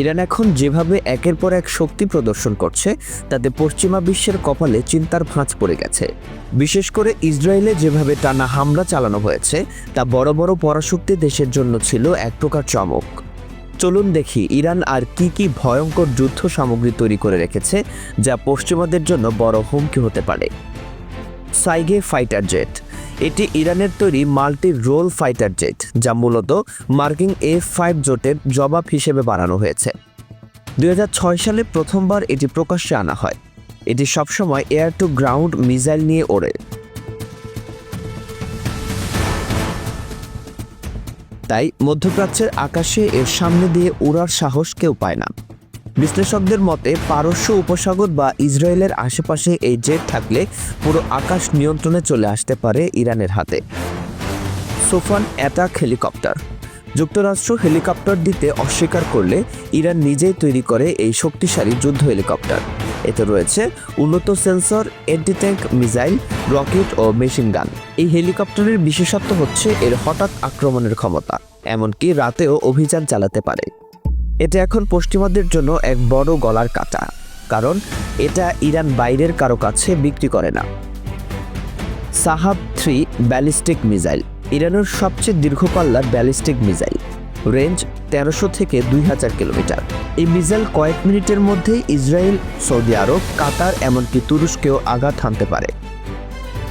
Iran এখন যেভাবে একের পর এক শক্তি প্রদর্শন করছে, তাতে পশ্চিমা বিশ্বের কপালে চিন্তার ভাঁজ পড়ে গেছে। বিশেষ করে ইসরায়েলে যেভাবে টানা হামলা চালানো হয়েছে, তা বড় বড় পরাশক্তি দেশের জন্য ছিল এক প্রকার চমক। চলুন দেখি ইরান আর কি কি ভয়ঙ্কর যুদ্ধ সামগ্রী তৈরি করে রেখেছে, যা পশ্চিমাদের জন্য বড় হুমকি হতে পারে। সাইগে ফাইটার জেট এটি ইরানের তৈরি মাল্টি রোল ফাইটার জেট, যা মূলত মার্কিং এফ ফাইভ জোটের জবাব হিসেবে বানানো হয়েছে। দুই হাজার ছয় সালে প্রথমবার এটি প্রকাশ্যে আনা হয়। এটি সবসময় এয়ার টু গ্রাউন্ড মিসাইল নিয়ে ওড়ে। তাই মধ্যপ্রাচ্যের আকাশে এর সামনে দিয়ে উড়ার সাহস কেউ পায় না। বিশ্লেষকদের মতে, পারস্য উপসাগর বা ইসরায়েলের আশেপাশে এই জেট থাকলে পুরো আকাশ নিয়ন্ত্রণে চলে আসতে পারে ইরানের হাতে। সোফান অ্যাটাক হেলিকপ্টার। যুক্তরাষ্ট্র হেলিকপ্টার দিতে অস্বীকার করলে ইরান নিজেই তৈরি করে এই শক্তিশালী যুদ্ধ হেলিকপ্টার। এতে রয়েছে উন্নত sensor anti tank missile, rocket ও মেশিন গান। এই হেলিকপ্টারের বিশেষত্ব হচ্ছে এর হঠাৎ আক্রমণের ক্ষমতা, এমনকি রাতেও অভিযান চালাতে পারে। এটা এখন পশ্চিমাদের জন্য এক বড় গলার কাটা, কারণ এটা ইরান বাইরের কারও কাছে বিক্রি করে না। সাহাব থ্রি ব্যালিস্টিক মিসাইল, ইরানের সবচেয়ে দীর্ঘপাল্লার ব্যালিস্টিক মিসাইল, রেঞ্জ তেরোশো থেকে দুই হাজার কিলোমিটার। এই মিসাইল কয়েক মিনিটের মধ্যেই ইসরায়েল, সৌদি আরব, কাতার এমনকি তুরস্কেও আঘাত হানতে পারে।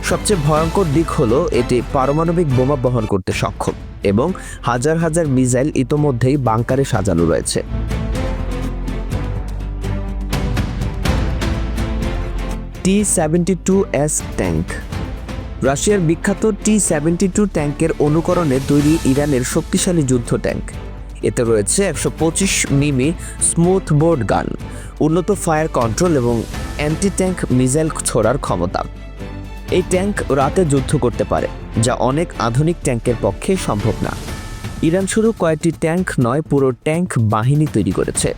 সবচেয়ে ভয়ঙ্কর দিক হলো এটি পারমাণবিক বোমা বহন করতে সক্ষম। এবং হাজার হাজার মিসাইল ইতোমধ্যেই বাংকারে সাজানো রয়েছে। T seventy two S tank. রাশিয়ার বিখ্যাত টি সেভেন্টি টু ট্যাঙ্কের অনুকরণে তৈরি ইরানের শক্তিশালী যুদ্ধ ট্যাঙ্ক। এতে রয়েছে একশো পঁচিশ মিমি স্মুথ বোর্ড গান, উন্নত ফায়ার কন্ট্রোল এবং অ্যান্টি ট্যাঙ্ক মিসাইল ছোড়ার ক্ষমতা। এই ট্যাঙ্ক রাতে যুদ্ধ করতে পারে, যা অনেক আধুনিক ট্যাঙ্কের পক্ষে সম্ভব না। ইরান শুধু কয়েকটি ট্যাঙ্ক নয়, পুরো ট্যাঙ্ক বাহিনী তৈরি করেছে।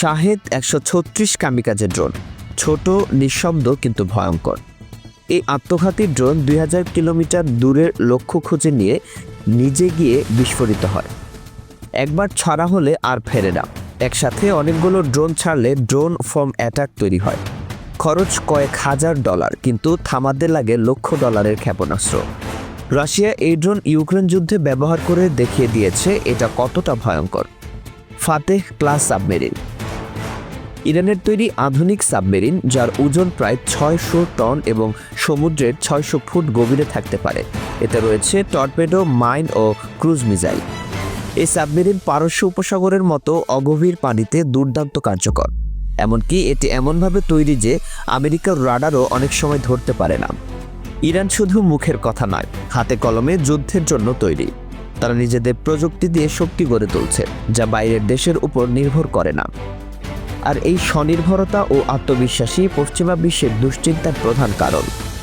শাহেদ একশো ছত্রিশ কামিকাজের ড্রোন, ছোট, নিঃশব্দ কিন্তু ভয়ঙ্কর। এই আত্মঘাতী ড্রোন দুই হাজার কিলোমিটার দূরের লক্ষ্য খুঁজে নিয়ে নিজে গিয়ে বিস্ফোরিত হয়। একবার ছাড়া হলে আর ফেরে না। একসাথে অনেকগুলো ড্রোন ছাড়লে ড্রোন ফর্ম অ্যাটাক তৈরি হয়। খরচ কয়েক হাজার ডলার, কিন্তু থামাতে লাগে লক্ষ ডলারের ক্ষেপণাস্ত্র। রাশিয়া এই ড্রোন ইউক্রেন যুদ্ধে ব্যবহার করে দেখিয়ে দিয়েছে এটা কতটা ভয়ঙ্কর। Fateh class submarine. ইরানের তৈরি আধুনিক সাবমেরিন, যার ওজন প্রায় ছয়শো টন এবং সমুদ্রের ছয়শো ফুট গভীরে থাকতে পারে। এতে রয়েছে টর্পেডো, মাইন ও ক্রুজ মিসাইল। এই সাবমেরিন পারস্য উপসাগরের মতো অগভীর পানিতে দুর্দান্ত কার্যকর। এমনকি এটি এমনভাবে তৈরি যে আমেরিকার রাডারও অনেক সময় ধরতে পারে না। ইরান শুধু মুখের কথা নয়, হাতে কলমে যুদ্ধের জন্য তৈরি। তারা নিজেদের প্রযুক্তি দিয়ে শক্তি গড়ে তুলছে, যা বাইরের দেশের উপর নির্ভর করে না। আর এই স্বনির্ভরতা ও আত্মবিশ্বাসী পশ্চিমা বিশ্বের দুশ্চিন্তার প্রধান কারণ।